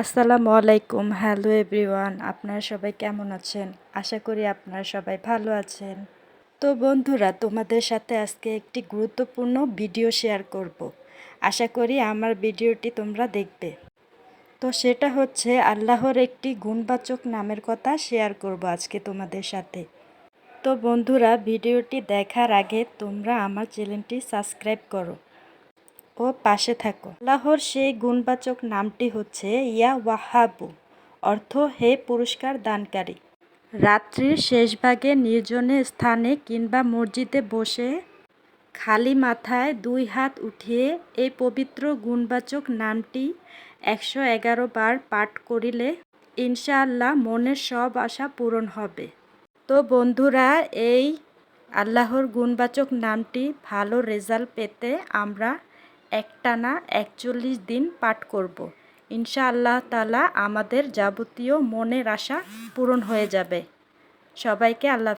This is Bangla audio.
আসসালামু আলাইকুম, হ্যালো এভরিওয়ান, আপনারা সবাই কেমন আছেন? আশা করি আপনারা সবাই ভালো আছেন। তো বন্ধুরা, তোমাদের সাথে আজকে একটি গুরুত্বপূর্ণ ভিডিও শেয়ার করব। আশা করি আমার ভিডিওটি তোমরা দেখবে। তো সেটা হচ্ছে আল্লাহর একটি গুণবাচক নামের কথা শেয়ার করব আজকে তোমাদের সাথে। তো বন্ধুরা, ভিডিওটি দেখার আগে তোমরা আমার চ্যানেলটি সাবস্ক্রাইব করো। ও পাশে থাকো। আল্লাহর সেই গুণবাচক নামটি হচ্ছে ইয়া ওয়াহাবু অর্থ হে পুরস্কার দানকারী। রাত্রির শেষ ভাগে নির্জনে স্থানে কিংবা মসজিদে বসে খালি মাথায় দুই হাত উঠিয়ে এই পবিত্র গুণবাচক নামটি একশো এগারো বার পাঠ করিলে ইনশাআল্লাহ মনের সব আশা পূরণ হবে। তো বন্ধুরা, এই আল্লাহর গুণবাচক নামটি ভালো রেজাল্ট পেতে আমরা একটানা একচল্লিশ দিন পাঠ করব। ইনশা আল্লাহ তালা আমাদের যাবতীয় মনের আশা পূরণ হয়ে যাবে সবাইকে আল্লাহ